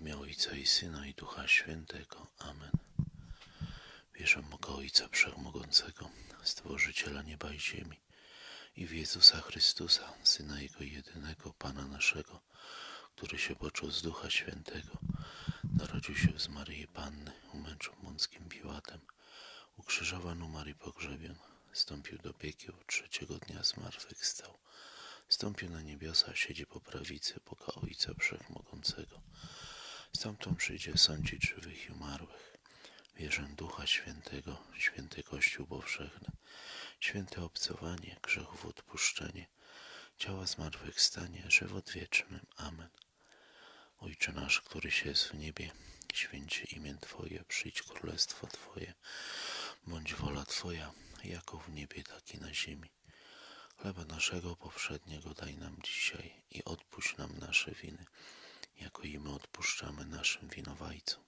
imię Ojca i Syna i Ducha Świętego. Amen. Wierzę w Boga Ojca Wszechmogącego, Stworzyciela nieba i ziemi i w Jezusa Chrystusa, Syna Jego jedynego, Pana naszego, który się począł z Ducha Świętego, narodził się z Maryi Panny, umęczył mąckim Piłatem, ukrzyżowano Marii pogrzebion, stąpił do piekieł, trzeciego dnia zmartwychwstał, stąpił na niebiosa, siedzi po prawicy Boga Ojca Wszechmogącego. Stamtąd przyjdzie sądzić żywych i umarłych. Wierzę Ducha Świętego, święty Kościół powszechny, święte obcowanie, grzechów odpuszczenie, ciała zmartwychwstanie, żywot wieczny. Amen. Ojcze nasz, któryś jest w niebie, święcie imię Twoje, przyjdź królestwo Twoje, bądź wola Twoja, jako w niebie, tak i na ziemi. Chleba naszego powszedniego daj nam dzisiaj i odpuść nam nasze winy, jako i my odpuszczamy naszym winowajcom.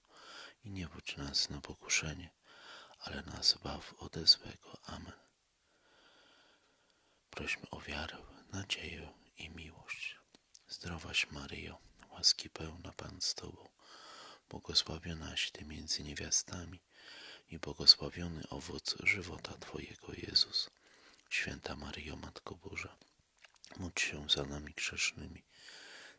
I nie wódź nas na pokuszenie, ale nas baw ode złego. Amen. Prośmy o wiarę, nadzieję i miłość. Zdrowaś Maryjo, łaski pełna Pan z Tobą, błogosławionaś Ty między niewiastami i błogosławiony owoc żywota Twojego Jezus. Święta Maryjo, Matko Boża, módl się za nami grzesznymi,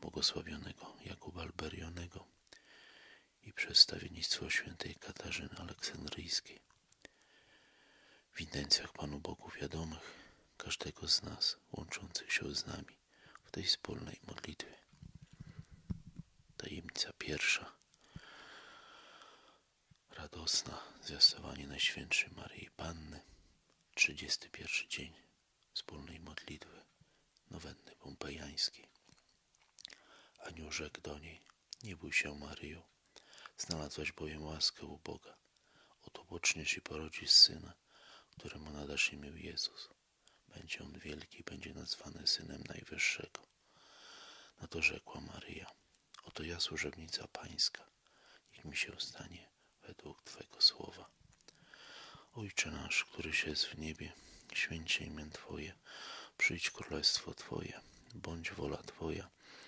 błogosławionego Jakuba Alberionego i przedstawienictwo świętej Katarzyny Aleksandryjskiej. W intencjach Panu Bogu wiadomych każdego z nas łączących się z nami w tej wspólnej modlitwie. Tajemnica pierwsza. Radosna zwiastowanie Najświętszej Maryi Panny. 31 dzień wspólnej modlitwy nowenny pompejańskiej. Anioł rzekł do niej, nie bój się Maryjo, znalazłaś bowiem łaskę u Boga. Oto poczniesz i porodzisz syna, któremu nadasz imię Jezus. Będzie on wielki, będzie nazwany Synem Najwyższego. Na to rzekła Maryja, oto ja służebnica Pańska, niech mi się stanie według Twego słowa. Ojcze nasz, któryś jest w niebie, święcie imię Twoje, przyjdź królestwo Twoje, bądź wola Twoja,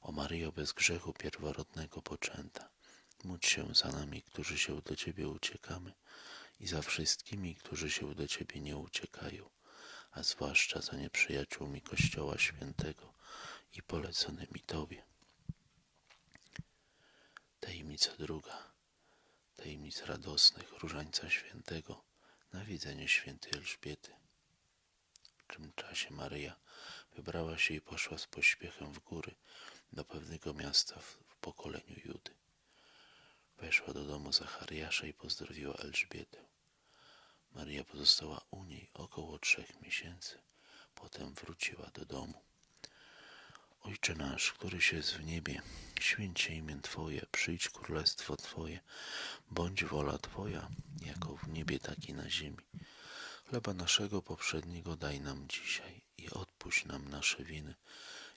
O Maryjo bez grzechu pierworodnego poczęta, módl się za nami, którzy się do Ciebie uciekamy i za wszystkimi, którzy się do Ciebie nie uciekają, a zwłaszcza za nieprzyjaciółmi Kościoła Świętego i poleconymi Tobie. Tajemnica druga. Tajemnica radosnych Różańca Świętego, nawiedzenie świętej Elżbiety. W tym czasie Maryja wybrała się i poszła z pośpiechem w góry do pewnego miasta w, pokoleniu Judy. Weszła do domu Zachariasza i pozdrowiła Elżbietę. Maria pozostała u niej około trzech miesięcy, potem wróciła do domu. Ojcze nasz, któryś jest w niebie, święć się imię Twoje, przyjdź królestwo Twoje, bądź wola Twoja, jako w niebie, tak i na ziemi. Chleba naszego poprzedniego daj nam dzisiaj i odpuść nam nasze winy,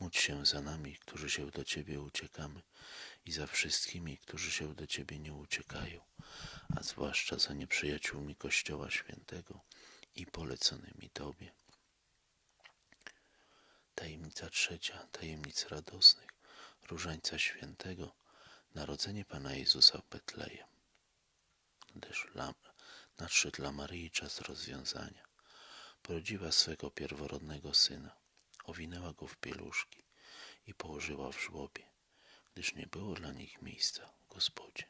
módl się za nami, którzy się do Ciebie uciekamy i za wszystkimi, którzy się do Ciebie nie uciekają, a zwłaszcza za nieprzyjaciółmi Kościoła Świętego i poleconymi Tobie. Tajemnica trzecia, tajemnic radosnych, Różańca Świętego, Narodzenie Pana Jezusa w Betlejem. Dla, nadszedł dla Maryi czas rozwiązania. Porodziła swego pierworodnego syna, owinęła go w pieluszki i położyła w żłobie, gdyż nie było dla nich miejsca w Gospodzie.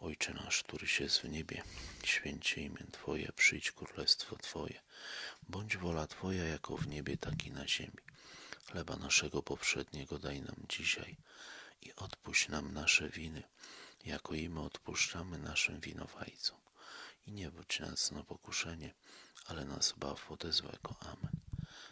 Ojcze nasz, któryś jest w niebie, święcie imię Twoje, przyjdź królestwo Twoje, bądź wola Twoja jako w niebie, tak i na ziemi. Chleba naszego poprzedniego daj nam dzisiaj i odpuść nam nasze winy, jako i my odpuszczamy naszym winowajcom. I nie bądź nas na pokuszenie, ale nas baw ode złego. Amen.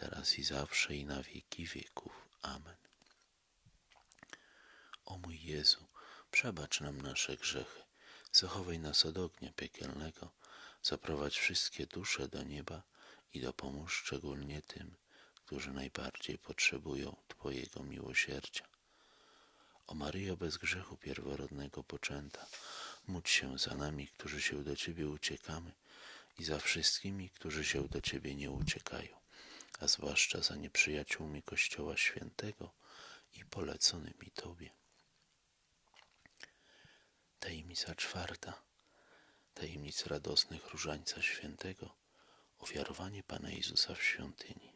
teraz i zawsze i na wieki wieków. Amen. O mój Jezu, przebacz nam nasze grzechy, zachowaj nas od ognia piekielnego, zaprowadź wszystkie dusze do nieba i dopomóż szczególnie tym, którzy najbardziej potrzebują Twojego miłosierdzia. O Maryjo bez grzechu pierworodnego poczęta, módl się za nami, którzy się do Ciebie uciekamy i za wszystkimi, którzy się do Ciebie nie uciekają, a zwłaszcza za nieprzyjaciółmi Kościoła Świętego i poleconymi Tobie. Tajemnica czwarta. Tajemnica radosnych Różańca Świętego. Ofiarowanie Pana Jezusa w świątyni.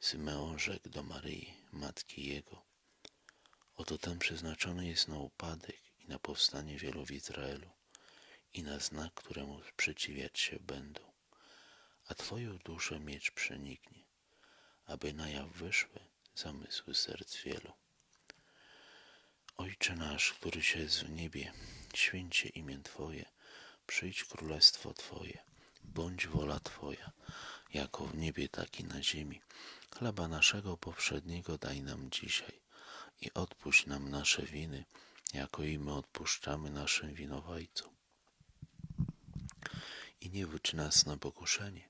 Symeon rzekł do Maryi, matki Jego. Oto ten przeznaczony jest na upadek i na powstanie wielu w Izraelu i na znak, któremu sprzeciwiać się będą. A Twoją duszę miecz przeniknie, aby na jaw wyszły zamysły serc wielu. Ojcze nasz, któryś jest w niebie, święcie imię Twoje, przyjdź królestwo Twoje, bądź wola Twoja, jako w niebie, tak i na ziemi. Chleba naszego powszedniego daj nam dzisiaj i odpuść nam nasze winy, jako i my odpuszczamy naszym winowajcom. I nie wódź nas na pokuszenie,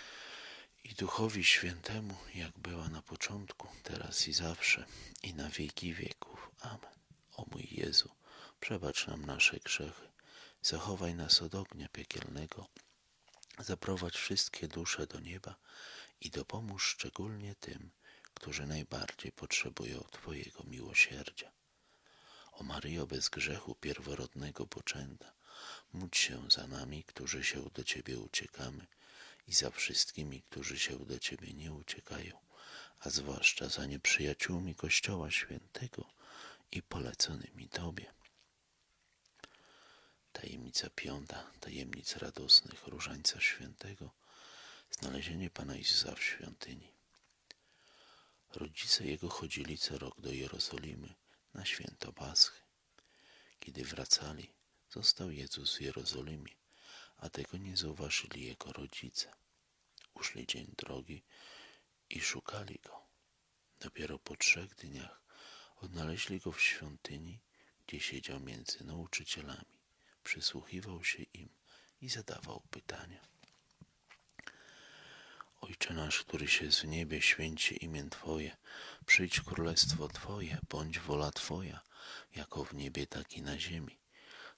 i Duchowi Świętemu, jak była na początku, teraz i zawsze, i na wieki wieków. Amen. O mój Jezu, przebacz nam nasze grzechy, zachowaj nas od ognia piekielnego, zaprowadź wszystkie dusze do nieba i dopomóż szczególnie tym, którzy najbardziej potrzebują Twojego miłosierdzia. O Maryjo bez grzechu pierworodnego poczęta, módl się za nami, którzy się do Ciebie uciekamy i za wszystkimi, którzy się do Ciebie nie uciekają, a zwłaszcza za nieprzyjaciółmi Kościoła Świętego i poleconymi Tobie. Tajemnica piąta, tajemnica radosnych Różańca Świętego, znalezienie Pana Jezusa w świątyni. Rodzice jego chodzili co rok do Jerozolimy na święto Paschy. Kiedy wracali, został Jezus w Jerozolimie, a tego nie zauważyli jego rodzice. Uszli dzień drogi i szukali go. Dopiero po trzech dniach odnaleźli go w świątyni, gdzie siedział między nauczycielami, przysłuchiwał się im i zadawał pytania. Ojcze nasz, któryś jest w niebie, święci imię Twoje, przyjdź królestwo Twoje, bądź wola Twoja, jako w niebie, tak i na ziemi.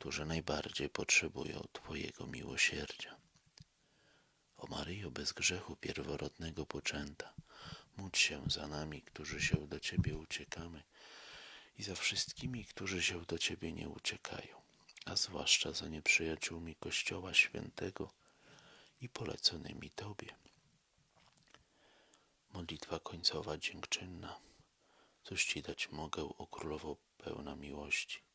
którzy najbardziej potrzebują Twojego miłosierdzia. O Maryjo bez grzechu pierworodnego poczęta, módl się za nami, którzy się do Ciebie uciekamy i za wszystkimi, którzy się do Ciebie nie uciekają, a zwłaszcza za nieprzyjaciółmi Kościoła Świętego i poleconymi Tobie. Modlitwa końcowa dziękczynna. Cóż Ci dać mogę, o Królowo pełna miłości.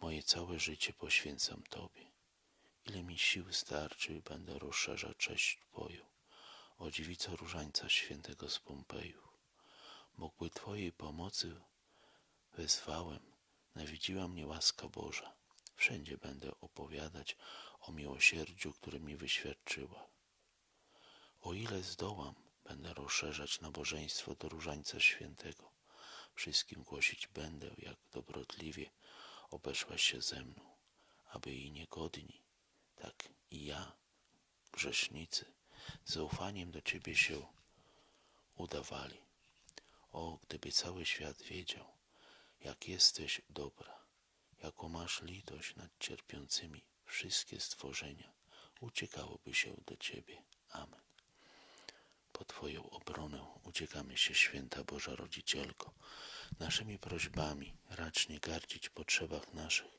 Moje całe życie poświęcam Tobie. Ile mi sił starczy, będę rozszerzał cześć Twoją. O dziewico różańca świętego z Pompejów. Mogły Twojej pomocy wezwałem, nawiedziła mnie łaska Boża. Wszędzie będę opowiadać o miłosierdziu, które mi wyświadczyła. O ile zdołam, będę rozszerzać nabożeństwo do różańca świętego. Wszystkim głosić będę, jak dobrotliwie obeszłaś się ze mną, aby i niegodni, tak i ja, grzesznicy, z zaufaniem do Ciebie się udawali. O, gdyby cały świat wiedział, jak jesteś dobra, jaką masz litość nad cierpiącymi wszystkie stworzenia, uciekałoby się do Ciebie. Amen. Po Twoją obronę uciekamy się, święta Boża Rodzicielko. Naszymi prośbami racz nie gardzić potrzebach naszych,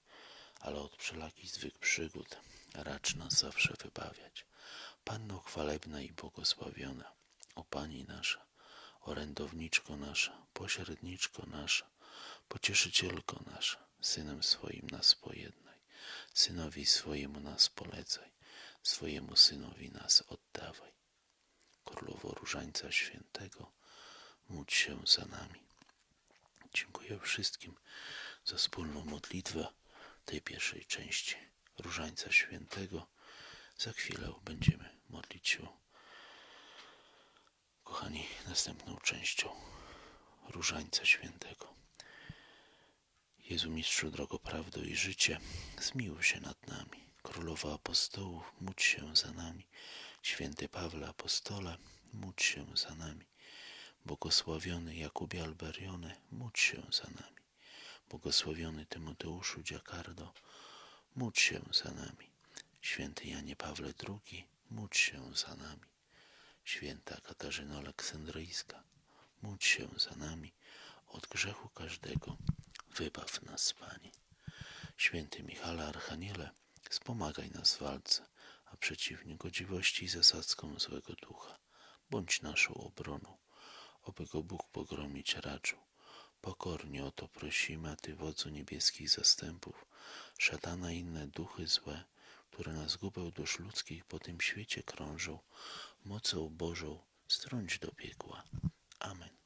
ale od wszelakich złych przygód racz nas zawsze wybawiać. Panno chwalebna i błogosławiona, o Pani nasza, orędowniczko nasza, pośredniczko nasza, pocieszycielko nasza, Synem swoim nas pojednaj, Synowi swojemu nas polecaj, swojemu Synowi nas oddawaj. Królowo Różańca Świętego, módl się za nami. Dziękuję wszystkim za wspólną modlitwę tej pierwszej części Różańca Świętego. Za chwilę będziemy modlić się, kochani, następną częścią Różańca Świętego. Jezu Mistrzu, drogo prawdo i życie, zmiłuj się nad nami. Królowa Apostołów, módl się za nami. Święty Pawle Apostole, módl się za nami. Błogosławiony Jakubie Alberione, módl się za nami. Błogosławiony Tymoteuszu Dziakardo, módl się za nami. Święty Janie Pawle II, módl się za nami. Święta Katarzyna Aleksandryjska, módl się za nami. Od grzechu każdego wybaw nas, Panie. Święty Michale Archaniele, wspomagaj nas w walce, a przeciwnie godziwości i zasadzką złego ducha. Bądź naszą obroną, oby go Bóg pogromić raczył. Pokornie o to prosimy, a Ty, wodzu niebieskich zastępów, szatana i inne duchy złe, które na zgubę dusz ludzkich po tym świecie krążą, mocą Bożą strąć do. Amen.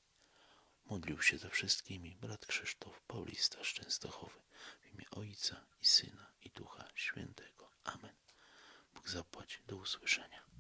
Modlił się ze wszystkimi brat Krzysztof, Paulista Szczęstochowy, w imię Ojca i Syna i Ducha Świętego. Amen. Bóg zapłaci. Do usłyszenia.